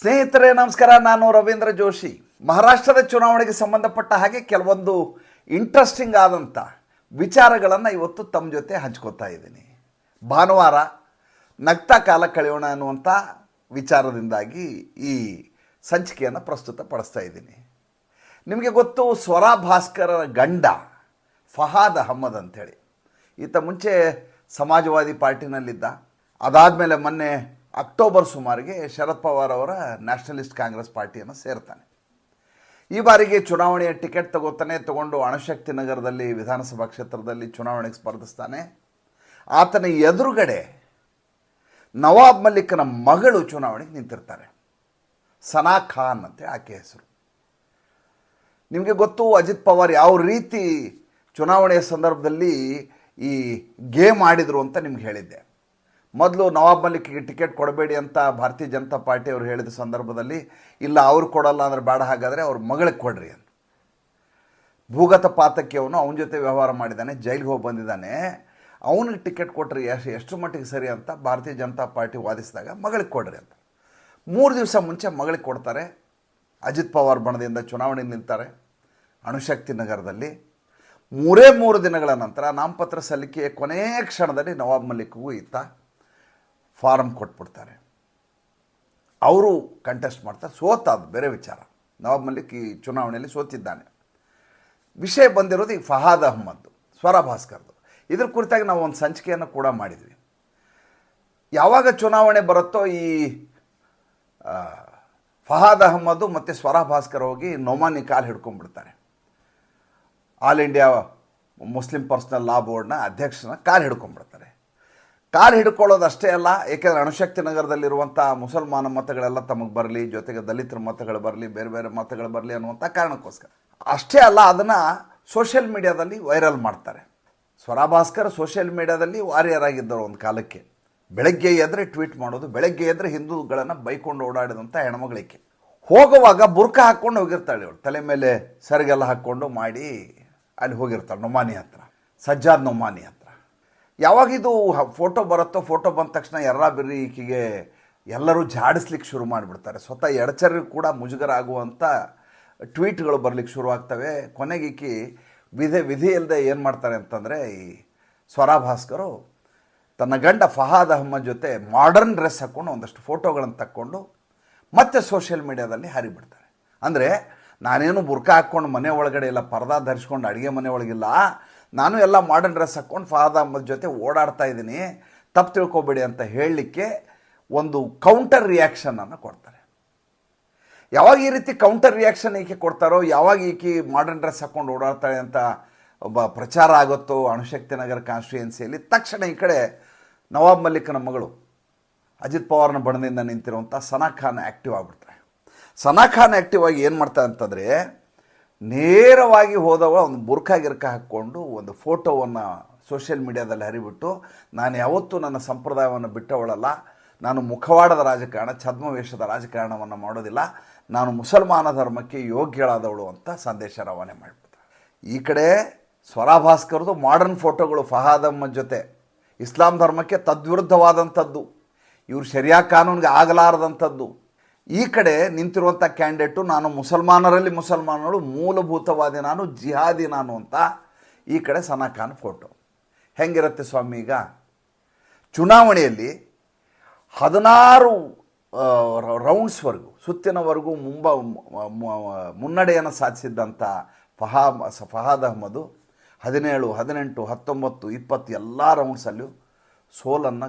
ಸ್ನೇಹಿತರೆ, ನಮಸ್ಕಾರ. ನಾನು ರವೀಂದ್ರ ಜೋಶಿ. ಮಹಾರಾಷ್ಟ್ರದ ಚುನಾವಣೆಗೆ ಸಂಬಂಧಪಟ್ಟ ಹಾಗೆ ಕೆಲವೊಂದು ಇಂಟ್ರೆಸ್ಟಿಂಗ್ ಆದಂಥ ವಿಚಾರಗಳನ್ನು ಇವತ್ತು ತಮ್ಮ ಜೊತೆ ಹಂಚ್ಕೋತಾ ಇದ್ದೀನಿ. ಭಾನುವಾರ ನಗ್ತಾ ಕಾಲ ಕಳೆಯೋಣ ಅನ್ನುವಂಥ ವಿಚಾರದಿಂದಾಗಿ ಈ ಸಂಚಿಕೆಯನ್ನು ಪ್ರಸ್ತುತಪಡಿಸ್ತಾ ಇದ್ದೀನಿ. ನಿಮಗೆ ಗೊತ್ತು, ಸ್ವರ ಭಾಸ್ಕರರ ಗಂಡ ಫಹಾದ್ ಅಹಮ್ಮದ್ ಅಂಥೇಳಿ ಈತ ಮುಂಚೆ ಸಮಾಜವಾದಿ ಪಾರ್ಟಿನಲ್ಲಿದ್ದ. ಅದಾದಮೇಲೆ ಮೊನ್ನೆ ಅಕ್ಟೋಬರ್ ಸುಮಾರಿಗೆ ಶರದ್ ಪವಾರ್ ಅವರ ನ್ಯಾಷನಲಿಸ್ಟ್ ಕಾಂಗ್ರೆಸ್ ಪಾರ್ಟಿಯನ್ನು ಸೇರ್ತಾನೆ. ಈ ಬಾರಿಗೆ ಚುನಾವಣೆಯ ಟಿಕೆಟ್ ತಗೋತಾನೆ, ತಗೊಂಡು ಅಣಶಕ್ತಿ ನಗರದಲ್ಲಿ, ವಿಧಾನಸಭಾ ಕ್ಷೇತ್ರದಲ್ಲಿ ಚುನಾವಣೆಗೆ ಸ್ಪರ್ಧಿಸ್ತಾನೆ. ಆತನ ಎದುರುಗಡೆ ನವಾಬ್ ಮಲ್ಲಿಕ್ನ ಮಗಳು ಚುನಾವಣೆಗೆ ನಿಂತಿರ್ತಾರೆ. ಸನಾ ಖಾನ್ ಅಂತೆ ಆಕೆ ಹೆಸರು. ನಿಮಗೆ ಗೊತ್ತು, ಅಜಿತ್ ಪವಾರ್ ಯಾವ ರೀತಿ ಚುನಾವಣೆಯ ಸಂದರ್ಭದಲ್ಲಿ ಈ ಗೇಮ್ ಆಡಿದರು ಅಂತ ನಿಮ್ಗೆ ಹೇಳಿದ್ದೆ. ಮೊದಲು ನವಾಬ್ ಮಲ್ಲಿಕ್ಗೆ ಟಿಕೆಟ್ ಕೊಡಬೇಡಿ ಅಂತ ಭಾರತೀಯ ಜನತಾ ಪಾರ್ಟಿ ಅವರು ಹೇಳಿದ ಸಂದರ್ಭದಲ್ಲಿ, ಇಲ್ಲ ಅವ್ರು ಕೊಡಲ್ಲ ಅಂದ್ರೆ ಬೇಡ, ಹಾಗಾದರೆ ಅವ್ರ ಮಗಳಿಗೆ ಕೊಡ್ರಿ ಅಂತ. ಭೂಗತ ಪಾತಕ್ಕೆ ಅವನು ಅವನ ಜೊತೆ ವ್ಯವಹಾರ ಮಾಡಿದ್ದಾನೆ, ಜೈಲಿಗೆ ಹೋಗಿ ಬಂದಿದ್ದಾನೆ. ಅವನಿಗೆ ಟಿಕೆಟ್ ಕೊಟ್ಟರೆ ಎಷ್ಟು ಎಷ್ಟು ಮಟ್ಟಿಗೆ ಸರಿ ಅಂತ ಭಾರತೀಯ ಜನತಾ ಪಾರ್ಟಿ ವಾದಿಸಿದಾಗ ಮಗಳಿಗೆ ಕೊಡ್ರಿ ಅಂತ. ಮೂರು ದಿವಸ ಮುಂಚೆ ಮಗಳಿಗೆ ಕೊಡ್ತಾರೆ. ಅಜಿತ್ ಪವಾರ್ ಬಣದಿಂದ ಚುನಾವಣೆ ನಿಲ್ತಾರೆ, ಅಣುಶಕ್ತಿ ನಗರದಲ್ಲಿ. ಮೂರೇ ಮೂರು ದಿನಗಳ ನಂತರ ನಾಮಪತ್ರ ಸಲ್ಲಿಕೆಯ ಕೊನೆಯ ಕ್ಷಣದಲ್ಲಿ ನವಾಬ್ ಮಲ್ಲಿಕ್ಗೂ ಈತ ಫಾರಮ್ ಕೊಟ್ಬಿಡ್ತಾರೆ. ಅವರು ಕಂಟೆಸ್ಟ್ ಮಾಡ್ತಾರೆ. ಸೋತ ಅದು ಬೇರೆ ವಿಚಾರ. ನವಾಬ್ ಮಲ್ಲಿಕ್ ಈ ಚುನಾವಣೆಯಲ್ಲಿ ಸೋತಿದ್ದಾನೆ. ವಿಷಯ ಬಂದಿರೋದು ಈ ಫಹಾದ್ ಅಹಮ್ಮದ್ದು ಸ್ವರ ಭಾಸ್ಕರ್ದು ಇದ್ರ ಕುರಿತಾಗಿ ನಾವು ಒಂದು ಸಂಚಿಕೆಯನ್ನು ಕೂಡ ಮಾಡಿದ್ವಿ. ಯಾವಾಗ ಚುನಾವಣೆ ಬರುತ್ತೋ ಈ ಫಹಾದ್ ಅಹ್ಮದ್ ಮತ್ತು ಸ್ವರ ಭಾಸ್ಕರ್ ಹೋಗಿ ನೊಮಾನಿ ಕಾಲು ಹಿಡ್ಕೊಂಡ್ಬಿಡ್ತಾರೆ. All India Muslim Personal Law ಬೋರ್ಡ್ನ ಅಧ್ಯಕ್ಷನ ಕಾಲು ಹಿಡ್ಕೊಂಡ್ಬಿಡ್ತಾರೆ. ಕಾಲು ಹಿಡ್ಕೊಳ್ಳೋದಷ್ಟೇ ಅಲ್ಲ, ಏಕೆಂದರೆ ಅಣುಶಕ್ತಿ ನಗರದಲ್ಲಿರುವಂಥ ಮುಸಲ್ಮಾನ ಮತಗಳೆಲ್ಲ ತಮಗೆ ಬರಲಿ, ಜೊತೆಗೆ ದಲಿತರ ಮತಗಳು ಬರಲಿ, ಬೇರೆ ಬೇರೆ ಮತಗಳು ಬರಲಿ ಅನ್ನುವಂಥ ಕಾರಣಕ್ಕೋಸ್ಕರ. ಅಷ್ಟೇ ಅಲ್ಲ, ಅದನ್ನು ಸೋಷಿಯಲ್ ಮೀಡಿಯಾದಲ್ಲಿ ವೈರಲ್ ಮಾಡ್ತಾರೆ. ಸ್ವರಾಭಾಸ್ಕರ್ ಸೋಷಿಯಲ್ ಮೀಡಿಯಾದಲ್ಲಿ ವಾರಿಯರ್ ಆಗಿದ್ದರು ಒಂದು ಕಾಲಕ್ಕೆ. ಬೆಳಗ್ಗೆ ಎದ್ರೆ ಟ್ವೀಟ್ ಮಾಡೋದು, ಬೆಳಗ್ಗೆ ಎದ್ರೆ ಹಿಂದೂಗಳನ್ನು ಬೈಕೊಂಡು ಓಡಾಡಿದಂಥ ಹೆಣ್ಮಗಳಿಗೆ. ಹೋಗುವಾಗ ಬುರ್ಕ ಹಾಕ್ಕೊಂಡು ಹೋಗಿರ್ತಾಳೆ ಅವಳು ತಲೆ ಮೇಲೆ ಸರಿಗೆಲ್ಲ ಹಾಕ್ಕೊಂಡು ಮಾಡಿ ಅಲ್ಲಿ ಹೋಗಿರ್ತಾಳೆ, ನೊಮಾನಿ ಹತ್ರ. ಸಜ್ಜಾದ್ ನೊಮಾನಿ ಹತ್ರ. ಯಾವಾಗ ಇದು ಫೋಟೋ ಬರುತ್ತೋ ಫೋಟೋ ಬಂದ ತಕ್ಷಣ ಎರ್ರ ಬಿರ್ರಿ ಈಕೆಗೆ ಎಲ್ಲರೂ ಜಾಡಿಸ್ಲಿಕ್ಕೆ ಶುರು ಮಾಡಿಬಿಡ್ತಾರೆ. ಸ್ವತಃ ಎಡಚರಿಗೂ ಕೂಡ ಮುಜುಗರ ಆಗುವಂಥ ಟ್ವೀಟ್ಗಳು ಬರಲಿಕ್ಕೆ ಶುರುವಾಗ್ತವೆ ಕೊನೆಗೆ ಈಕಿ ವಿಧಿ ವಿಧಿ ಇಲ್ಲದೆ ಏನು ಮಾಡ್ತಾರೆ ಅಂತಂದರೆ ಈ ಸ್ವರಾ ಭಾಸ್ಕರು ತನ್ನ ಗಂಡ ಫಹಾದ್ ಅಹಮ್ಮದ್ ಜೊತೆ ಮಾಡರ್ನ್ ಡ್ರೆಸ್ ಹಾಕ್ಕೊಂಡು ಒಂದಷ್ಟು ಫೋಟೋಗಳನ್ನು ತಕ್ಕೊಂಡು ಮತ್ತೆ ಸೋಷಿಯಲ್ ಮೀಡಿಯಾದಲ್ಲಿ ಹರಿಬಿಡ್ತಾರೆ. ಅಂದರೆ ನಾನೇನು ಬುರ್ಕ ಹಾಕ್ಕೊಂಡು ಮನೆ ಒಳಗಡೆ ಇಲ್ಲ ಪರ್ದಾ ಧರಿಸ್ಕೊಂಡು ಅಡುಗೆ ಮನೆ ಒಳಗಿಲ್ಲ ನಾನು ಎಲ್ಲ ಮಾಡರ್ನ್ ಡ್ರೆಸ್ ಹಾಕ್ಕೊಂಡು ಫಾದರ್ ಅಮ್ಮದ ಜೊತೆ ಓಡಾಡ್ತಾ ಇದ್ದೀನಿ. ತಪ್ಪು ತಿಳ್ಕೊಬೇಡಿ ಅಂತ ಹೇಳಲಿಕ್ಕೆ ಒಂದು ಕೌಂಟರ್ ರಿಯಾಕ್ಷನನ್ನು ಕೊಡ್ತಾರೆ. ಯಾವಾಗ ಈ ರೀತಿ ಕೌಂಟರ್ ರಿಯಾಕ್ಷನ್ ಈಕೆ ಕೊಡ್ತಾರೋ, ಯಾವಾಗ ಈಕೆ ಮಾಡರ್ನ್ ಡ್ರೆಸ್ ಹಾಕ್ಕೊಂಡು ಓಡಾಡ್ತಾಳೆ ಅಂತ ಒಬ್ಬ ಪ್ರಚಾರ ಆಗುತ್ತೋ, ಅಣುಶಕ್ತಿ ನಗರ ಕಾನ್ಸ್ಟಿಟ್ಯೂಯೆನ್ಸಿಯಲ್ಲಿ, ತಕ್ಷಣ ಈ ಕಡೆ ನವಾಬ್ ಮಲ್ಲಿಕ್ನ ಮಗಳು ಅಜಿತ್ ಪವಾರ್ನ ಬಣದಿಂದ ನಿಂತಿರುವಂಥ ಸನಾ ಖಾನ್ ಆ್ಯಕ್ಟಿವ್ ಆಗಿಬಿಡ್ತಾರೆ. ಸನಾ ಖಾನ್ ಆ್ಯಕ್ಟಿವ್ ಆಗಿ ಏನು ಮಾಡ್ತಾರೆ ಅಂತಂದರೆ ನೇರವಾಗಿ ಹೋದವ ಒಂದು ಬುರ್ಕಾ ಗಿರ್ಕ ಹಾಕ್ಕೊಂಡು ಒಂದು ಫೋಟೋವನ್ನು ಸೋಷಿಯಲ್ ಮೀಡಿಯಾದಲ್ಲಿ ಹರಿಬಿಟ್ಟು, ನಾನು ಯಾವತ್ತೂ ನನ್ನ ಸಂಪ್ರದಾಯವನ್ನು ಬಿಟ್ಟವಳಲ್ಲ. ನಾನು ಮುಖವಾಡದ ರಾಜಕಾರಣ, ಛದ್ಮವೇಷದ ರಾಜಕಾರಣವನ್ನು ಮಾಡೋದಿಲ್ಲ. ನಾನು ಮುಸಲ್ಮಾನ ಧರ್ಮಕ್ಕೆ ಯೋಗ್ಯಳಾದವಳು ಅಂತ ಸಂದೇಶ ರವಾನೆ ಮಾಡಿಬಿಡ್ತಾರೆ ಈ ಕಡೆ ಸ್ವರಾ ಭಾಸ್ಕರ್ದು ಮಾಡರ್ನ್ ಫೋಟೋಗಳು ಫಹಾದಮ್ಮ ಜೊತೆ. ಇಸ್ಲಾಂ ಧರ್ಮಕ್ಕೆ ತದ್ವಿರುದ್ಧವಾದಂಥದ್ದು. ಇವರು ಶರಿಯಾ ಕಾನೂನಿಗೆ ಆಗಲಾರದಂಥದ್ದು. ಈ ಕಡೆ ನಿಂತಿರುವಂಥ ಕ್ಯಾಂಡಿಡೇಟು ನಾನು ಮುಸಲ್ಮಾನರಲ್ಲಿ ಮುಸಲ್ಮಾನರು, ಮೂಲಭೂತವಾದಿ ನಾನು, ಜಿಹಾದಿ ನಾನು ಅಂತ ಈ ಕಡೆ ಸನಾ ಖಾನ್ ಫೋಟೋ. ಹೆಂಗಿರುತ್ತೆ ಸ್ವಾಮಿ ಈಗ? ಚುನಾವಣೆಯಲ್ಲಿ ಹದಿನಾರು ರೌಂಡ್ಸ್ವರೆಗೂ, ಸುತ್ತಿನವರೆಗೂ ಮುಂಬ ಮುನ್ನಡೆಯನ್ನು ಸಾಧಿಸಿದ್ದಂಥ ಫಹಾ ಫಹಾದ್ ಅಹಮದು, ಹದಿನೇಳು, ಹದಿನೆಂಟು, ಹತ್ತೊಂಬತ್ತು, ಇಪ್ಪತ್ತು ಎಲ್ಲ ರೌಂಡ್ಸಲ್ಲೂ ಸೋಲನ್ನು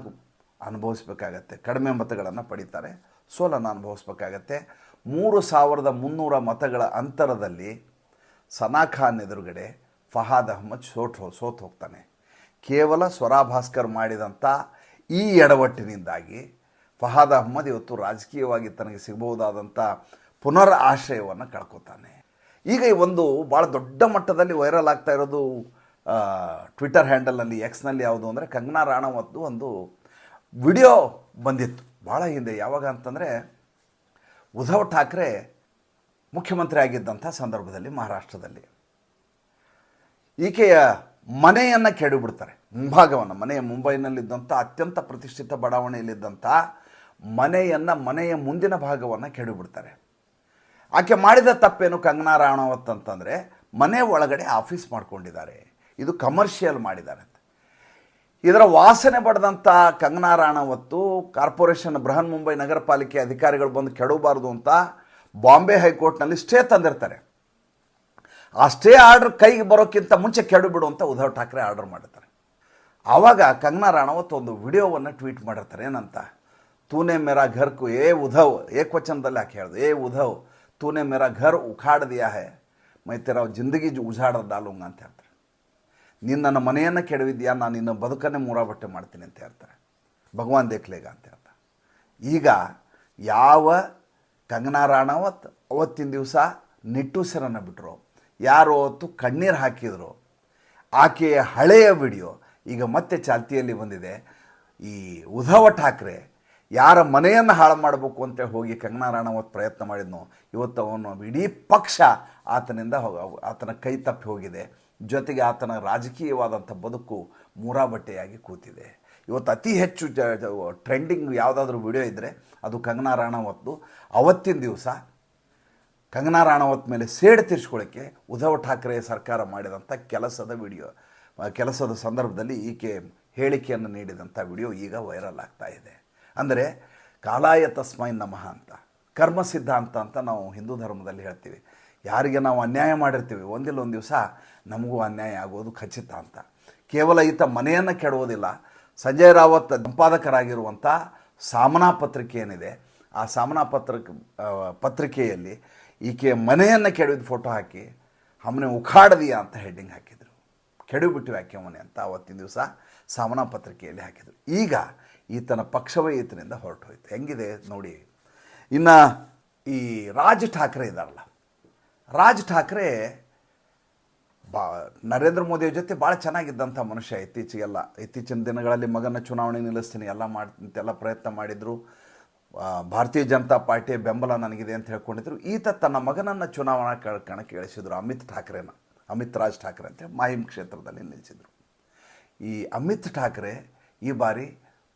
ಅನುಭವಿಸಬೇಕಾಗತ್ತೆ. ಕಡಿಮೆ ಮತಗಳನ್ನು ಪಡೀತಾರೆ. ಸೋಲನ್ನು ಅನುಭವಿಸ್ಬೇಕಾಗತ್ತೆ. ಮೂರು ಸಾವಿರದ ಮುನ್ನೂರ ಮತಗಳ ಅಂತರದಲ್ಲಿ ಸನಾ ಖಾನ್ ಎದುರುಗಡೆ ಫಹಾದ್ ಅಹಮ್ಮದ್ ಸೋಟ್ ಸೋತು ಹೋಗ್ತಾನೆ. ಕೇವಲ ಸ್ವರಾ ಭಾಸ್ಕರ್ ಮಾಡಿದಂಥ ಈ ಎಡವಟ್ಟಿನಿಂದಾಗಿ ಫಹಾದ್ ಅಹಮ್ಮದ್ ಇವತ್ತು ರಾಜಕೀಯವಾಗಿ ತನಗೆ ಸಿಗಬಹುದಾದಂಥ ಪುನರ್ ಆಶ್ರಯವನ್ನು ಕಳ್ಕೊತಾನೆ. ಈಗ ಈ ಒಂದು ಭಾಳ ದೊಡ್ಡ ಮಟ್ಟದಲ್ಲಿ ವೈರಲ್ ಆಗ್ತಾ ಇರೋದು ಟ್ವಿಟರ್ ಹ್ಯಾಂಡಲ್ನಲ್ಲಿ ಎಕ್ಸ್ನಲ್ಲಿ ಯಾವುದು ಅಂದರೆ ಕಂಗನಾ ರಾಣಾವತ್ತು ಒಂದು ವಿಡಿಯೋ ಬಂದಿತ್ತು. ಭಾಳ ಹಿಂದೆ, ಯಾವಾಗ ಅಂತಂದರೆ ಉದ್ಧವ್ ಠಾಕ್ರೆ ಮುಖ್ಯಮಂತ್ರಿ ಆಗಿದ್ದಂಥ ಸಂದರ್ಭದಲ್ಲಿ ಮಹಾರಾಷ್ಟ್ರದಲ್ಲಿ. ಈಕೆಯ ಮನೆಯನ್ನು ಕೆಡುಬಿಡ್ತಾರೆ, ಮುಂಭಾಗವನ್ನು, ಮನೆಯ ಮುಂಬೈನಲ್ಲಿದ್ದಂಥ ಅತ್ಯಂತ ಪ್ರತಿಷ್ಠಿತ ಬಡಾವಣೆಯಲ್ಲಿದ್ದಂಥ ಮನೆಯನ್ನು, ಮನೆಯ ಮುಂದಿನ ಭಾಗವನ್ನು ಕೆಡುಬಿಡ್ತಾರೆ. ಆಕೆ ಮಾಡಿದ ತಪ್ಪೇನು ಕಂಗನಾ ರಾಣಾವತ್ ಅಂತಂದರೆ ಮನೆ ಒಳಗಡೆ ಆಫೀಸ್ ಮಾಡ್ಕೊಂಡಿದ್ದಾರೆ. ಇದು ಕಮರ್ಷಿಯಲ್ ಮಾಡಿದ್ದಾರೆ. ಇದರ ವಾಸನೆ ಪಡೆದಂಥ ಕಂಗನಾ ರಾಣಾವತ್ತು ಕಾರ್ಪೊರೇಷನ್ ಬೃಹನ್ ಮುಂಬೈ ನಗರ ಪಾಲಿಕೆ ಅಧಿಕಾರಿಗಳು ಬಂದು ಕೆಡಬಾರ್ದು ಅಂತ ಬಾಂಬೆ ಹೈಕೋರ್ಟ್ನಲ್ಲಿ ಸ್ಟೇ ತಂದಿರ್ತಾರೆ. ಆ ಸ್ಟೇ ಆರ್ಡರ್ ಕೈಗೆ ಬರೋಕ್ಕಿಂತ ಮುಂಚೆ ಕೆಡು ಬಿಡು ಅಂತ ಉದ್ಧವ್ ಠಾಕ್ರೆ ಆರ್ಡರ್ ಮಾಡಿರ್ತಾರೆ. ಆವಾಗ ಕಂಗನಾ ರಾಣಾವತ್ ಒಂದು ವಿಡಿಯೋವನ್ನು ಟ್ವೀಟ್ ಮಾಡಿರ್ತಾರೆ. ಏನಂತ? ತೂನೆ ಮೇರಾ ಘರ್ಕು ಏ ಉಧವ್ ಏಕವಚನದಲ್ಲಿ ಯಾಕೆ ಹೇಳ್ದು? ಏ ಉಧವ್ ತೂನೆ ಮೇರಾ ಘರ್ ಉಖಾಡ್ದಿಯಾ ಹೇ, ಮೈ ಜಿಂದಗಿ ಉಜಾಡ ಅಂತ ಹೇಳ್ತಾರೆ. ನೀನು ನನ್ನ ಮನೆಯನ್ನು ಕೆಡವಿದ್ಯಾ? ನಾನು ನಿನ್ನ ಬದುಕನ್ನೇ ಮೂರಾಬಟ್ಟೆ ಮಾಡ್ತೀನಿ ಅಂತ ಹೇಳ್ತಾರೆ. ಭಗವಾನ್ ದೇಖ್ಲೇಗ ಅಂತ ಹೇಳ್ತಾರೆ. ಈಗ ಯಾವ ಕಂಗನಾ ರಾಣಾವತ್ ಅವತ್ತಿನ ದಿವಸ ನಿಟ್ಟುಸಿರನ್ನು ಬಿಟ್ಟರು ಯಾರು ಅವತ್ತು ಕಣ್ಣೀರು ಹಾಕಿದರು. ಆಕೆಯ ಹಳೆಯ ವಿಡಿಯೋ ಈಗ ಮತ್ತೆ ಚಾಲ್ತಿಯಲ್ಲಿ ಬಂದಿದೆ. ಈ ಉದ್ಧವ ಠಾಕ್ರೆ ಯಾರ ಮನೆಯನ್ನು ಹಾಳು ಮಾಡಬೇಕು ಅಂತ ಹೋಗಿ ಕಂಗನಾ ರಾಣಾವತ್ ಪ್ರಯತ್ನ ಮಾಡಿದ್ನೋ, ಇವತ್ತು ಅವನು ಇಡೀ ಪಕ್ಷ ಆತನಿಂದ ಆತನ ಕೈ ತಪ್ಪಿ ಹೋಗಿದೆ. ಜೊತೆಗೆ ಆತನ ರಾಜಕೀಯವಾದಂಥ ಬದುಕು ಮೂರಾಬಟ್ಟೆಯಾಗಿ ಕೂತಿದೆ. ಇವತ್ತು ಅತಿ ಹೆಚ್ಚು ಟ್ರೆಂಡಿಂಗ್ ಯಾವುದಾದ್ರೂ ವಿಡಿಯೋ ಇದ್ದರೆ ಅದು ಕಂಗನಾ ರಾಣಾವತ್ತು ಅವತ್ತಿನ ದಿವಸ ಕಂಗನಾ ರಾಣಾವತ್ ಮೇಲೆ ಸೇಡು ತೀರಿಸ್ಕೊಳ್ಳೋಕ್ಕೆ ಉದ್ಧವ್ ಠಾಕ್ರೆ ಸರ್ಕಾರ ಮಾಡಿದಂಥ ಕೆಲಸದ ವಿಡಿಯೋ ಕೆಲಸದ ಸಂದರ್ಭದಲ್ಲಿ ಈಕೆ ಹೇಳಿಕೆಯನ್ನು ನೀಡಿದಂಥ ವಿಡಿಯೋ ಈಗ ವೈರಲ್ ಆಗ್ತಾ ಇದೆ. ಅಂದರೆ ಕಾಲಾಯ ತಸ್ಮೈ ನಮಃ ಅಂತ ಕರ್ಮ ಸಿದ್ಧಾಂತ ಅಂತ ನಾವು ಹಿಂದೂ ಧರ್ಮದಲ್ಲಿ ಹೇಳ್ತೀವಿ. ಯಾರಿಗೆ ನಾವು ಅನ್ಯಾಯ ಮಾಡಿರ್ತೀವಿ, ಒಂದಿಲ್ಲ ಒಂದು ದಿವಸ ನಮಗೂ ಅನ್ಯಾಯ ಆಗೋದು ಖಚಿತ ಅಂತ. ಕೇವಲ ಈತ ಮನೆಯನ್ನು ಕೆಡುವುದಿಲ್ಲ, ಸಂಜಯ್ ರಾವತ್ ಸಂಪಾದಕರಾಗಿರುವಂಥ ಸಾಮನಾ ಪತ್ರಿಕೆ ಏನಿದೆ, ಆ ಸಾಮನಾ ಪತ್ರ ಪತ್ರಿಕೆಯಲ್ಲಿ ಈಕೆ ಮನೆಯನ್ನು ಕೆಡವಿದ ಫೋಟೋ ಹಾಕಿ ಹಮ್ಮನೆ ಉಖಾಡದಿಯಾ ಅಂತ ಹೆಡ್ಡಿಂಗ್ ಹಾಕಿದರು. ಕೆಡವಿಬಿಟ್ಟು ಯಾಕೆ ಮನೆ ಅಂತ ಅವತ್ತಿನ ದಿವಸ ಸಾಮನಾ ಪತ್ರಿಕೆಯಲ್ಲಿ ಹಾಕಿದರು. ಈಗ ಈತನ ಪಕ್ಷವೇ ಈತನಿಂದ ಹೊರಟು ಹೋಯ್ತು ಹೆಂಗಿದೆ ನೋಡಿ, ಇನ್ನು ಈ ರಾಜ್ ಠಾಕ್ರೆ ಇದ್ದಾರಲ್ಲ ರಾಜ್ ಠಾಕ್ರೆ ಬಾ, ನರೇಂದ್ರ ಮೋದಿಯ ಜೊತೆ ಭಾಳ ಚೆನ್ನಾಗಿದ್ದಂಥ ಮನುಷ್ಯ ಇತ್ತೀಚೆಗೆಲ್ಲ. ಇತ್ತೀಚಿನ ದಿನಗಳಲ್ಲಿ ಮಗನ ಚುನಾವಣೆ ನಿಲ್ಲಿಸ್ತೀನಿ, ಎಲ್ಲ ಮಾಡ್ತೀನಿ ಅಂತೆಲ್ಲ ಪ್ರಯತ್ನ ಮಾಡಿದರು. ಭಾರತೀಯ ಜನತಾ ಪಾರ್ಟಿಯ ಬೆಂಬಲ ನನಗಿದೆ ಅಂತ ಹೇಳ್ಕೊಂಡಿದ್ರು. ಈತ ತನ್ನ ಮಗನನ್ನು ಚುನಾವಣಾ ಕಣಕ್ಕೆ ಇಳಿಸಿದ್ರು, ಅಮಿತ್ ಠಾಕ್ರೆನ, ಅಮಿತ್ ರಾಜ್ ಠಾಕ್ರೆ ಅಂತ ಮಾಹಿಮ್ ಕ್ಷೇತ್ರದಲ್ಲಿ ನಿಲ್ಲಿಸಿದರು. ಈ ಅಮಿತ್ ಠಾಕ್ರೆ ಈ ಬಾರಿ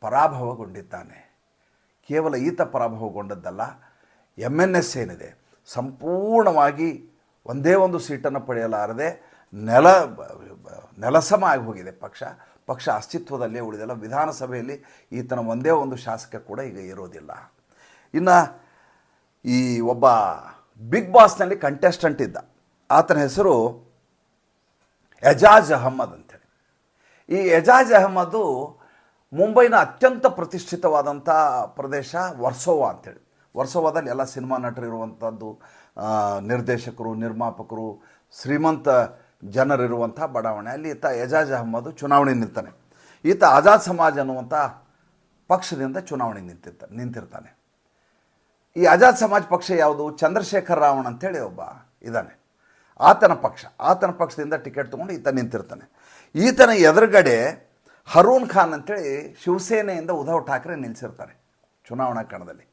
ಪರಾಭವಗೊಂಡಿದ್ದಾನೆ. ಕೇವಲ ಈತ ಪರಾಭವಗೊಂಡದ್ದಲ್ಲ ಎಂ ಎನ್ ಎಸ್ ಏನಿದೆ ಸಂಪೂರ್ಣವಾಗಿ ಒಂದೇ ಒಂದು ಸೀಟನ್ನು ಪಡೆಯಲಾರದೆ ನೆಲ ನೆಲಸಮ ಆಗಿ ಹೋಗಿದೆ ಪಕ್ಷ. ಪಕ್ಷ ಅಸ್ತಿತ್ವದಲ್ಲೇ ಉಳಿದಿಲ್ಲ. ವಿಧಾನಸಭೆಯಲ್ಲಿ ಈತನ ಒಂದೇ ಒಂದು ಶಾಸಕ ಕೂಡ ಈಗ ಇರೋದಿಲ್ಲ. ಇನ್ನು ಈ ಒಬ್ಬ ಬಿಗ್ ಬಾಸ್ನಲ್ಲಿ ಕಂಟೆಸ್ಟೆಂಟ್ ಇದ್ದ. ಆತನ ಹೆಸರು ಎಜಾಜ್ ಅಹಮ್ಮದ್ ಅಂತೇಳಿ ಈ ಎಜಾಜ್ ಅಹಮ್ಮದು ಮುಂಬೈನ ಅತ್ಯಂತ ಪ್ರತಿಷ್ಠಿತವಾದಂಥ ಪ್ರದೇಶ ವರ್ಸೋವಾ ಅಂತೇಳಿ ವರ್ಸೋವಾದಲ್ಲಿ ಎಲ್ಲ ಸಿನಿಮಾ ನಟರಿರುವಂಥದ್ದು ಇರುವಂಥದ್ದು ನಿರ್ದೇಶಕರು, ನಿರ್ಮಾಪಕರು, ಶ್ರೀಮಂತ ಜನರಿರುವಂಥ ಬಡಾವಣೆ. ಅಲ್ಲಿ ಈತ ಎಜಾಜ್ ಅಹಮ್ಮದ್ ಚುನಾವಣೆ ನಿಲ್ತಾನೆ ಈತ ಆಜಾದ್ ಸಮಾಜ್ ಅನ್ನುವಂಥ ಪಕ್ಷದಿಂದ ಚುನಾವಣೆ ನಿಂತಿರ್ತ, ನಿಂತಿರ್ತಾನೆ. ಈ ಆಜಾದ್ ಸಮಾಜ್ ಪಕ್ಷ ಯಾವುದು? ಚಂದ್ರಶೇಖರ್ ರಾವಣ್ ಅಂತೇಳಿ ಒಬ್ಬ ಇದ್ದಾನೆ. ಆತನ ಪಕ್ಷ, ಆತನ ಪಕ್ಷದಿಂದ ಟಿಕೆಟ್ ತೊಗೊಂಡು ಈತ ನಿಂತಿರ್ತಾನೆ. ಈತನ ಎದುರುಗಡೆ ಹರೂನ್ ಖಾನ್ ಅಂತೇಳಿ ಶಿವಸೇನೆಯಿಂದ ಉದ್ಧವ್ ಠಾಕ್ರೆ ನಿಲ್ಲಿಸಿರ್ತಾರೆ ಚುನಾವಣಾ ಕಣದಲ್ಲಿ.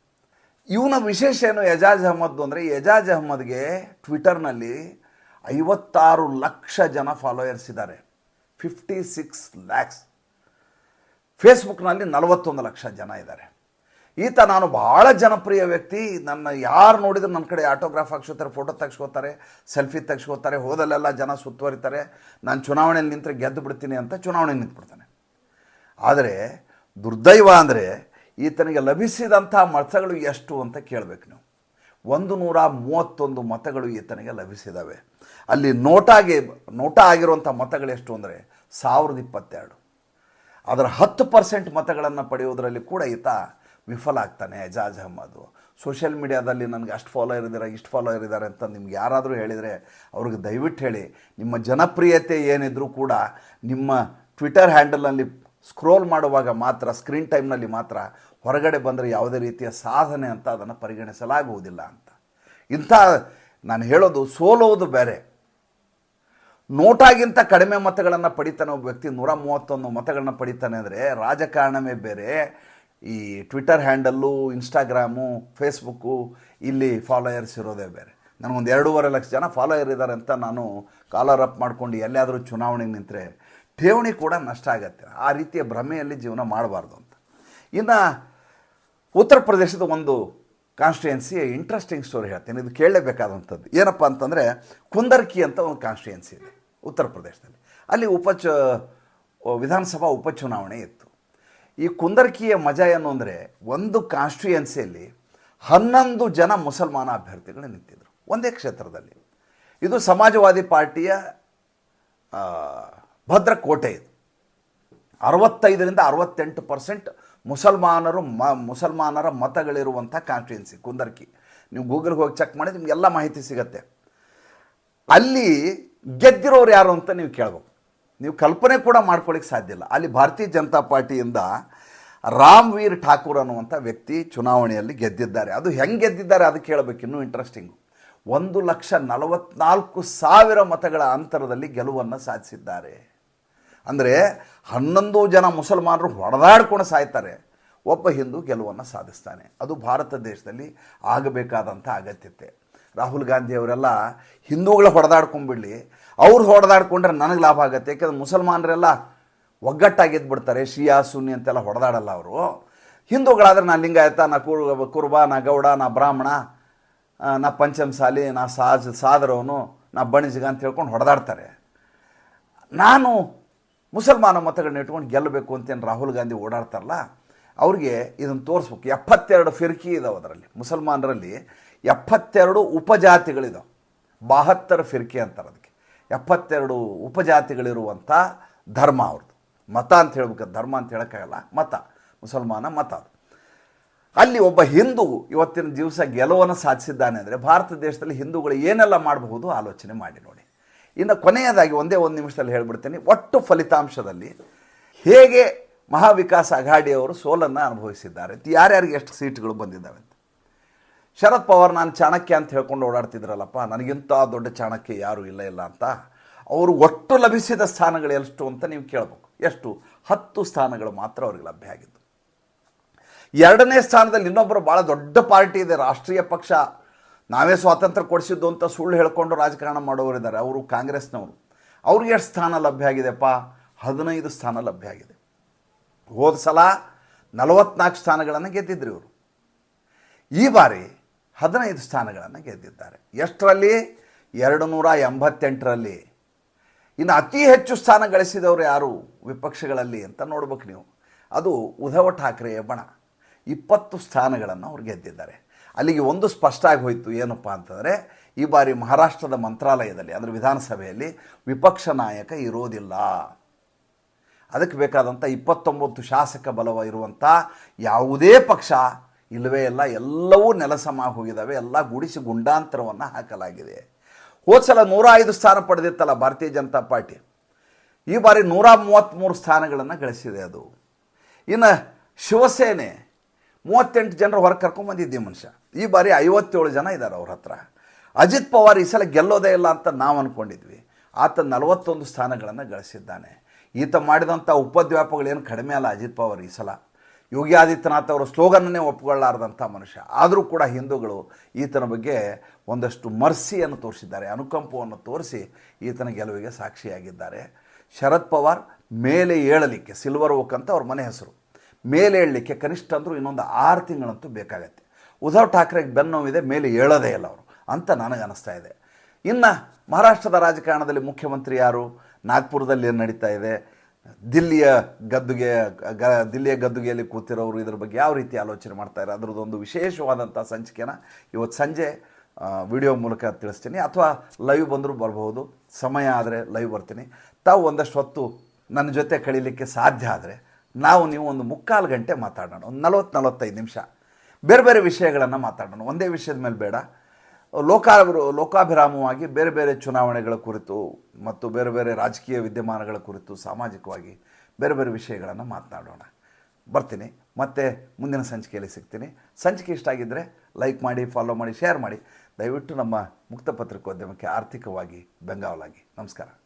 ಇವನ ವಿಶೇಷ ಏನು ಎಜಾಜ್ ಅಹಮದ್ ಅಂದರೆ, ಎಜಾಜ್ ಅಹಮ್ಮದ್ಗೆ ಟ್ವಿಟರ್ನಲ್ಲಿ ಐವತ್ತಾರು ಲಕ್ಷ ಜನ ಫಾಲೋಯರ್ಸ್ ಇದ್ದಾರೆ. ಫಿಫ್ಟಿ ಸಿಕ್ಸ್ ಲ್ಯಾಕ್ಸ್ ಫೇಸ್ಬುಕ್ನಲ್ಲಿ ನಲವತ್ತೊಂದು ಲಕ್ಷ ಜನ ಇದ್ದಾರೆ. ಈತ ನಾನು ಭಾಳ ಜನಪ್ರಿಯ ವ್ಯಕ್ತಿ. ನನ್ನ ಯಾರು ನೋಡಿದ್ರು ನನ್ನ ಕಡೆ ಆಟೋಗ್ರಾಫ್ ಹಾಕ್ಸ್ಕೋತಾರೆ ಫೋಟೋ ತೆಗ್ಸ್ಕೋತಾರೆ ಸೆಲ್ಫಿ ತೆಗ್ಸ್ಕೋತಾರೆ, ಹೋದಲ್ಲೆಲ್ಲ ಜನ ಸುತ್ತುವರಿತಾರೆ. ನಾನು ಚುನಾವಣೆಯಲ್ಲಿ ನಿಂತರೆ ಗೆದ್ದು ಬಿಡ್ತೀನಿ ಅಂತ ಚುನಾವಣೆ ನಿಂತ್ಬಿಡ್ತಾನೆ. ಆದರೆ ದುರ್ದೈವ ಅಂದರೆ ಈತನಿಗೆ ಲಭಿಸಿದಂಥ ಮತಗಳು ಎಷ್ಟು ಅಂತ ಕೇಳಬೇಕು ನೀವು. ಒಂದು ನೂರ ಮೂವತ್ತೊಂದು ಮತಗಳು ಈತನಿಗೆ ಲಭಿಸಿದಾವೆ. ಅಲ್ಲಿ ನೋಟಾಗಿ, ನೋಟ ಆಗಿರುವಂಥ ಮತಗಳು ಎಷ್ಟು ಅಂದರೆ ಸಾವಿರದ ಇಪ್ಪತ್ತೆರಡು. ಅದರ ಹತ್ತು ಪರ್ಸೆಂಟ್ ಮತಗಳನ್ನು ಪಡೆಯುವುದರಲ್ಲಿ ಕೂಡ ಈತ ವಿಫಲ ಆಗ್ತಾನೆ, ಎಜಾಜ್ ಅಹಮ್ಮದ್ ಸೋಷಿಯಲ್ ಮೀಡಿಯಾದಲ್ಲಿ ನನಗೆ ಅಷ್ಟು ಫಾಲೋ ಇದ್ದಾರೆ, ಇಷ್ಟು ಫಾಲೋ ಇರಿದ್ದಾರೆ ಅಂತ ನಿಮ್ಗೆ ಯಾರಾದರೂ ಹೇಳಿದರೆ ಅವ್ರಿಗೆ ದಯವಿಟ್ಟು ಹೇಳಿ. ನಿಮ್ಮ ಜನಪ್ರಿಯತೆ ಏನಿದ್ರೂ ಕೂಡ ನಿಮ್ಮ ಟ್ವಿಟರ್ ಹ್ಯಾಂಡಲ್ನಲ್ಲಿ ಸ್ಕ್ರೋಲ್ ಮಾಡುವಾಗ ಮಾತ್ರ, ಸ್ಕ್ರೀನ್ ಟೈಮ್ನಲ್ಲಿ ಮಾತ್ರ ಹೊರಗಡೆ ಬಂದರೆ ಯಾವುದೇ ರೀತಿಯ ಸಾಧನೆ ಅಂತ ಅದನ್ನು ಪರಿಗಣಿಸಲಾಗುವುದಿಲ್ಲ ಅಂತ. ಇಂಥ ನಾನು ಹೇಳೋದು ಸೋಲೋದು ಬೇರೆ. ನೋಟಾಗಿಂತ ಕಡಿಮೆ ಮತಗಳನ್ನು ಪಡಿತಾನೆ ಒಬ್ಬ ವ್ಯಕ್ತಿ, ನೂರ ಮೂವತ್ತೊಂದು ಮತಗಳನ್ನ ಪಡಿತಾನೆ ಅಂದರೆ ರಾಜಕಾರಣವೇ ಬೇರೆ. ಈ ಟ್ವಿಟರ್ ಹ್ಯಾಂಡಲ್ಲು ಇನ್ಸ್ಟಾಗ್ರಾಮು ಫೇಸ್ಬುಕ್ಕು ಇಲ್ಲಿ ಫಾಲೋಯರ್ಸ್ ಇರೋದೇ ಬೇರೆ. ನನಗೊಂದು ಎರಡೂವರೆ ಲಕ್ಷ ಜನ ಫಾಲೋಯರ್ ಇದ್ದಾರೆ ಅಂತ ನಾನು ಕಾಲರ್ ಅಪ್ ಮಾಡ್ಕೊಂಡು ಎಲ್ಲಿಯಾದರೂ ಚುನಾವಣೆಗೆ ನಿಂತರೆ ಠೇವಣಿ ಕೂಡ ನಷ್ಟ ಆಗತ್ತೆ. ಆ ರೀತಿಯ ಭ್ರಮೆಯಲ್ಲಿ ಜೀವನ ಮಾಡಬಾರ್ದು ಅಂತ. ಇನ್ನು ಉತ್ತರ ಪ್ರದೇಶದ ಒಂದು ಕಾನ್ಸ್ಟಿಟ್ಯೂನ್ಸಿ ಇಂಟ್ರೆಸ್ಟಿಂಗ್ ಸ್ಟೋರಿ ಹೇಳ್ತೇನೆ. ಇದು ಕೇಳಲೇಬೇಕಾದಂಥದ್ದು. ಏನಪ್ಪ ಅಂತಂದರೆ ಕುಂದರ್ಕಿ ಅಂತ ಒಂದು ಕಾನ್ಸ್ಟಿಟ್ಯೂನ್ಸಿ ಇದೆ ಉತ್ತರ ಪ್ರದೇಶದಲ್ಲಿ. ಅಲ್ಲಿ ಉಪಚ, ವಿಧಾನಸಭಾ ಉಪಚುನಾವಣೆ ಇತ್ತು. ಈ ಕುಂದರ್ಕಿಯ ಮಜಾ ಏನು ಅಂದರೆ ಒಂದು ಕಾನ್ಸ್ಟಿಟ್ಯೂಯನ್ಸಿಯಲ್ಲಿ ಹನ್ನೊಂದು ಜನ ಮುಸಲ್ಮಾನ ಅಭ್ಯರ್ಥಿಗಳು ನಿಂತಿದ್ದರು ಒಂದೇ ಕ್ಷೇತ್ರದಲ್ಲಿ. ಇದು ಸಮಾಜವಾದಿ ಪಾರ್ಟಿಯ ಭದ್ರಕೋಟೆ ಇದು. ಅರವತ್ತೈದರಿಂದ ಅರವತ್ತೆಂಟು ಪರ್ಸೆಂಟ್ ಮುಸಲ್ಮಾನರು ಮ, ಮುಸಲ್ಮಾನರ ಮತಗಳಿರುವಂಥ ಕಾನ್ಸ್ಟಿಟ್ಯೂನ್ಸಿ ಕುಂದರ್ಕಿ. ನೀವು ಗೂಗಲ್ಗೆ ಹೋಗಿ ಚೆಕ್ ಮಾಡಿ ನಿಮಗೆಲ್ಲ ಮಾಹಿತಿ ಸಿಗತ್ತೆ. ಅಲ್ಲಿ ಗೆದ್ದಿರೋರು ಯಾರು ಅಂತ ನೀವು ಕೇಳ್ಬೇಕು. ನೀವು ಕಲ್ಪನೆ ಕೂಡ ಮಾಡ್ಕೊಳ್ಳಿಕ್ಕೆ ಸಾಧ್ಯ ಇಲ್ಲ. ಅಲ್ಲಿ ಭಾರತೀಯ ಜನತಾ ಪಾರ್ಟಿಯಿಂದ ರಾಮ್ವೀರ್ ಠಾಕೂರ್ ಅನ್ನುವಂಥ ವ್ಯಕ್ತಿ ಚುನಾವಣೆಯಲ್ಲಿ ಗೆದ್ದಿದ್ದಾರೆ. ಅದು ಹೆಂಗೆ ಗೆದ್ದಿದ್ದಾರೆ ಅದು ಕೇಳಬೇಕು, ಇನ್ನೂ ಇಂಟ್ರೆಸ್ಟಿಂಗು ಒಂದು ಲಕ್ಷ ನಲವತ್ನಾಲ್ಕು ಸಾವಿರ ಮತಗಳ ಅಂತರದಲ್ಲಿ ಗೆಲುವನ್ನು ಸಾಧಿಸಿದ್ದಾರೆ. ಅಂದರೆ ಹನ್ನೊಂದು ಜನ ಮುಸಲ್ಮಾನರು ಹೊಡೆದಾಡ್ಕೊಂಡು ಸಾಯ್ತಾರೆ. ಒಬ್ಬ ಹಿಂದೂ ಗೆಲುವನ್ನು ಸಾಧಿಸ್ತಾನೆ. ಅದು ಭಾರತ ದೇಶದಲ್ಲಿ ಆಗಬೇಕಾದಂಥ ಅಗತ್ಯತೆ. ರಾಹುಲ್ ಗಾಂಧಿ ಅವರೆಲ್ಲ ಹಿಂದೂಗಳ ಹೊಡೆದಾಡ್ಕೊಂಡ್ಬಿಡಲಿ. ಅವ್ರು ಹೊಡೆದಾಡ್ಕೊಂಡ್ರೆ ನನಗೆ ಲಾಭ ಆಗುತ್ತೆ. ಯಾಕೆಂದ್ರೆ ಮುಸಲ್ಮಾನರೆಲ್ಲ ಒಗ್ಗಟ್ಟಾಗಿದ್ದು ಬಿಡ್ತಾರೆ ಶಿಯಾ, ಸುನ್ನಿ ಅಂತೆಲ್ಲ ಹೊಡೆದಾಡಲ್ಲ ಅವರು. ಹಿಂದೂಗಳಾದ್ರೆ ನಾ ಲಿಂಗಾಯತ, ನಾ ಕುರ್, ಕುರುಬ, ನಾ ಗೌಡ, ನಾ ಬ್ರಾಹ್ಮಣ ನಾ ಪಂಚಮಸಾಲಿ, ನಾ ಸಾಜ್, ಸಾದರವನು, ನಾ ಬಣಿಜಿಗ ಅಂತ ಹೇಳ್ಕೊಂಡು ಹೊಡೆದಾಡ್ತಾರೆ. ನಾನು ಮುಸಲ್ಮಾನ ಮತಗಳನ್ನ ಇಟ್ಕೊಂಡು ಗೆಲ್ಲಬೇಕು ಅಂತೇನು ರಾಹುಲ್ ಗಾಂಧಿ ಓಡಾಡ್ತಾರಲ್ಲ, ಅವ್ರಿಗೆ ಇದನ್ನು ತೋರಿಸ್ಬೇಕು. ಎಪ್ಪತ್ತೆರಡು ಫಿರ್ಕಿ ಇದಾವೆ ಅದರಲ್ಲಿ, ಮುಸಲ್ಮಾನರಲ್ಲಿ ಎಪ್ಪತ್ತೆರಡು ಉಪಜಾತಿಗಳಿದಾವೆ. ಬಹತ್ತರ ಫಿರ್ಕಿ ಅಂತಾರೆ ಅದಕ್ಕೆ ಎಪ್ಪತ್ತೆರಡು ಉಪಜಾತಿಗಳಿರುವಂಥ ಧರ್ಮ ಅವ್ರದ್ದು ಮತ ಅಂತ ಹೇಳ್ಬೇಕು, ಧರ್ಮ ಅಂತ ಹೇಳೋಕ್ಕಾಗಲ್ಲ, ಮತ. ಮುಸಲ್ಮಾನ ಮತ ಅದು. ಅಲ್ಲಿ ಒಬ್ಬ ಹಿಂದೂ ಇವತ್ತಿನ ದಿವಸ ಗೆಲುವನ್ನು ಸಾಧಿಸಿದ್ದಾನೆ ಅಂದರೆ ಭಾರತ ದೇಶದಲ್ಲಿ ಹಿಂದೂಗಳು ಏನೆಲ್ಲ ಮಾಡಬಹುದು ಆಲೋಚನೆ ಮಾಡಿ ನೋಡಿ. ಇನ್ನು ಕೊನೆಯದಾಗಿ ಒಂದೇ ಒಂದು ನಿಮಿಷದಲ್ಲಿ ಹೇಳ್ಬಿಡ್ತೀನಿ. ಒಟ್ಟು ಫಲಿತಾಂಶದಲ್ಲಿ ಹೇಗೆ ಮಹಾವಿಕಾಸ್ ಅಘಾಡಿಯವರು ಸೋಲನ್ನು ಅನುಭವಿಸಿದ್ದಾರೆ? ಯಾರ್ಯಾರಿಗೆ ಎಷ್ಟು ಸೀಟ್ಗಳು ಬಂದಿದ್ದಾವೆ ಅಂತ? ಶರದ್ ಪವಾರ್, ನಾನು ಚಾಣಕ್ಯ ಅಂತ ಹೇಳ್ಕೊಂಡು ಓಡಾಡ್ತಿದ್ರಲ್ಲಪ್ಪ ನನಗಿಂತ ದೊಡ್ಡ ಚಾಣಕ್ಯ ಯಾರೂ ಇಲ್ಲ ಇಲ್ಲ ಅಂತ. ಅವರು ಒಟ್ಟು ಲಭಿಸಿದ ಸ್ಥಾನಗಳು ಎಷ್ಟು ಅಂತ ನೀವು ಕೇಳಬೇಕು. ಎಷ್ಟು? ಹತ್ತು ಸ್ಥಾನಗಳು ಮಾತ್ರ ಅವ್ರಿಗೆ ಲಭ್ಯ ಆಗಿದ್ದು. ಎರಡನೇ ಸ್ಥಾನದಲ್ಲಿ ಇನ್ನೊಬ್ಬರು ಭಾಳ ದೊಡ್ಡ ಪಾರ್ಟಿ ಇದೆ, ರಾಷ್ಟ್ರೀಯ ಪಕ್ಷ. ನಾವೇ ಸ್ವಾತಂತ್ರ್ಯ ಕೊಡಿಸಿದ್ದು ಅಂತ ಸುಳ್ಳು ಹೇಳ್ಕೊಂಡು ರಾಜಕಾರಣ ಮಾಡೋರಿದ್ದಾರೆ ಅವರು ಕಾಂಗ್ರೆಸ್ನವರು. ಅವ್ರಿಗೆ ಎಷ್ಟು ಸ್ಥಾನ ಲಭ್ಯ ಆಗಿದೆಪ್ಪ? ಹದಿನೈದು ಸ್ಥಾನ ಲಭ್ಯ ಆಗಿದೆ. ಹೋದ ಸಲ ನಲವತ್ನಾಲ್ಕು ಸ್ಥಾನಗಳನ್ನು ಗೆದ್ದಿದ್ರು ಇವರು. ಈ ಬಾರಿ ಹದಿನೈದು ಸ್ಥಾನಗಳನ್ನು ಗೆದ್ದಿದ್ದಾರೆ. ಎಷ್ಟರಲ್ಲಿ? ಎರಡು ನೂರ ಎಂಬತ್ತೆಂಟರಲ್ಲಿ. ಇನ್ನು ಅತಿ ಹೆಚ್ಚು ಸ್ಥಾನ ಗಳಿಸಿದವರು ಯಾರು? ವಿಪಕ್ಷಗಳಲ್ಲಿ ಅಂತ ನೋಡ್ಬೇಕು ನೀವು. ಅದು ಉಧವ ಠಾಕ್ರೆಯ ಬಣ. ಇಪ್ಪತ್ತು ಸ್ಥಾನಗಳನ್ನು ಅವ್ರು ಗೆದ್ದಿದ್ದಾರೆ. ಅಲ್ಲಿಗೆ ಒಂದು ಸ್ಪಷ್ಟ ಆಗಿ ಹೋಯಿತು, ಏನಪ್ಪ ಅಂತಂದರೆ, ಈ ಬಾರಿ ಮಹಾರಾಷ್ಟ್ರದ ಮಂತ್ರಾಲಯದಲ್ಲಿ, ಅಂದರೆ ವಿಧಾನಸಭೆಯಲ್ಲಿ ವಿಪಕ್ಷ ನಾಯಕ ಇರೋದಿಲ್ಲ. ಅದಕ್ಕೆ ಬೇಕಾದಂಥ ಇಪ್ಪತ್ತೊಂಬತ್ತು ಶಾಸಕ ಬಲವ ಇರುವಂಥ ಯಾವುದೇ ಪಕ್ಷ, ಇಲ್ಲವೇ ಇಲ್ಲ, ಎಲ್ಲವೂ ನೆಲಸಮ ಹೋಗಿದ್ದಾವೆ ಎಲ್ಲ ಗುಡಿಸಿ ಗುಂಡಾಂತರವನ್ನು ಹಾಕಲಾಗಿದೆ. ಹೋದ ಸಲ ನೂರ ಐದು ಸ್ಥಾನ ಪಡೆದಿತ್ತಲ್ಲ ಭಾರತೀಯ ಜನತಾ ಪಾರ್ಟಿ. ಈ ಬಾರಿ ನೂರ ಮೂವತ್ತ್ಮೂರು ಸ್ಥಾನಗಳನ್ನು ಗಳಿಸಿದೆ ಅದು. ಇನ್ನು ಶಿವಸೇನೆ ಮೂವತ್ತೆಂಟು ಜನರು ಹೊರಗೆ ಕರ್ಕೊಂಬಂದಿದ್ದೆ ಮನುಷ್ಯ. ಈ ಬಾರಿ ಐವತ್ತೇಳು ಜನ ಇದ್ದಾರೆ ಅವ್ರ ಹತ್ರ. ಅಜಿತ್ ಪವಾರ್ ಈ ಸಲ ಗೆಲ್ಲೋದೇ ಇಲ್ಲ ಅಂತ ನಾವು ಅಂದ್ಕೊಂಡಿದ್ವಿ ಆತ ನಲವತ್ತೊಂದು ಸ್ಥಾನಗಳನ್ನು ಗಳಿಸಿದ್ದಾನೆ. ಈತ ಮಾಡಿದಂಥ ಉಪದ್ವ್ಯಾಪಗಳೇನು ಕಡಿಮೆ ಅಲ್ಲ ಅಜಿತ್ ಪವಾರ್ ಈ ಸಲ. ಯೋಗಿ ಆದಿತ್ಯನಾಥ್ ಅವರ ಸ್ಲೋಗನನ್ನೇ ಒಪ್ಪಿಕೊಳ್ಳಾರ್ದಂಥ ಮನುಷ್ಯ. ಆದರೂ ಕೂಡ ಹಿಂದೂಗಳು ಈತನ ಬಗ್ಗೆ ಒಂದಷ್ಟು ಮರ್ಸಿಯನ್ನು ತೋರಿಸಿದ್ದಾರೆ. ಅನುಕಂಪವನ್ನು ತೋರಿಸಿ ಈತನ ಗೆಲುವಿಗೆ ಸಾಕ್ಷಿಯಾಗಿದ್ದಾರೆ. ಶರದ್ ಪವಾರ್ ಮೇಲೆ ಏಳಲಿಕ್ಕೆ ಸಿಲ್ವರ್ ಓಕ್ ಅಂತ ಅವ್ರ ಮನೆ ಹೆಸರು. ಮೇಲೆ ಹೇಳಲಿಕ್ಕೆ ಕನಿಷ್ಠ ಅಂದರೂ ಇನ್ನೊಂದು ಆರು ತಿಂಗಳಂತೂ ಬೇಕಾಗತ್ತೆ. ಉದ್ಧವ್ ಠಾಕ್ರೆಗೆ ಬೆನ್ನೋವಿದೆ ಮೇಲೆ ಏಳೋದೇ ಇಲ್ಲ ಅವರು. ಅಂತ ನನಗೆ ಅನಿಸ್ತಾ ಇದೆ. ಇನ್ನು ಮಹಾರಾಷ್ಟ್ರದ ರಾಜಕಾರಣದಲ್ಲಿ ಮುಖ್ಯಮಂತ್ರಿ ಯಾರು? ನಾಗ್ಪುರದಲ್ಲಿ ಏನು ನಡೀತಾ ಇದೆ? ದಿಲ್ಲಿಯ ಗದ್ದುಗೆ, ಗ, ದಿಲ್ಲಿಯ ಗದ್ದುಗೆಯಲ್ಲಿ ಕೂತಿರೋರು ಇದ್ರ ಬಗ್ಗೆ ಯಾವ ರೀತಿ ಆಲೋಚನೆ ಮಾಡ್ತಾರೆ ಅದರದ್ದೊಂದು ವಿಶೇಷವಾದಂಥ ಸಂಚಿಕೆನ ಇವತ್ತು ಸಂಜೆ ವಿಡಿಯೋ ಮೂಲಕ ತಿಳಿಸ್ತೀನಿ. ಅಥವಾ ಲೈವ್ ಬಂದರೂ ಬರಬಹುದು. ಸಮಯ ಆದರೆ ಲೈವ್ ಬರ್ತೀನಿ. ತಾವು ಒಂದಷ್ಟು ಹೊತ್ತು ನನ್ನ ಜೊತೆ ಕಳೀಲಿಕ್ಕೆ ಸಾಧ್ಯ ಆದರೆ ನಾವು ನೀವು ಒಂದು ಮುಕ್ಕಾಲು ಗಂಟೆ ಮಾತಾಡೋಣ. ಒಂದು ನಲವತ್ತು ನಲವತ್ತೈದು ನಿಮಿಷ. ಬೇರೆ ಬೇರೆ ವಿಷಯಗಳನ್ನು ಮಾತಾಡೋಣ. ಒಂದೇ ವಿಷಯದ ಮೇಲೆ ಬೇಡ. ಲೋಕಾ ಲೋಕಾಭಿರಾಮವಾಗಿ ಬೇರೆ ಬೇರೆ ಚುನಾವಣೆಗಳ ಕುರಿತು ಮತ್ತು ಬೇರೆ ಬೇರೆ ರಾಜಕೀಯ ವಿದ್ಯಮಾನಗಳ ಕುರಿತು ಸಾಮಾಜಿಕವಾಗಿ ಬೇರೆ ಬೇರೆ ವಿಷಯಗಳನ್ನು ಮಾತನಾಡೋಣ ಬರ್ತೀನಿ. ಮತ್ತೆ ಮುಂದಿನ ಸಂಚಿಕೆಯಲ್ಲಿ ಸಿಗ್ತೀನಿ. ಸಂಚಿಕೆ ಇಷ್ಟ ಆಗಿದ್ದರೆ ಲೈಕ್ ಮಾಡಿ, ಫಾಲೋ ಮಾಡಿ, ಶೇರ್ ಮಾಡಿ. ದಯವಿಟ್ಟು ನಮ್ಮ ಮುಕ್ತ ಪತ್ರಿಕೋದ್ಯಮಕ್ಕೆ ಆರ್ಥಿಕವಾಗಿ ಬೆಂಗಾವಲಾಗಿ. ನಮಸ್ಕಾರ.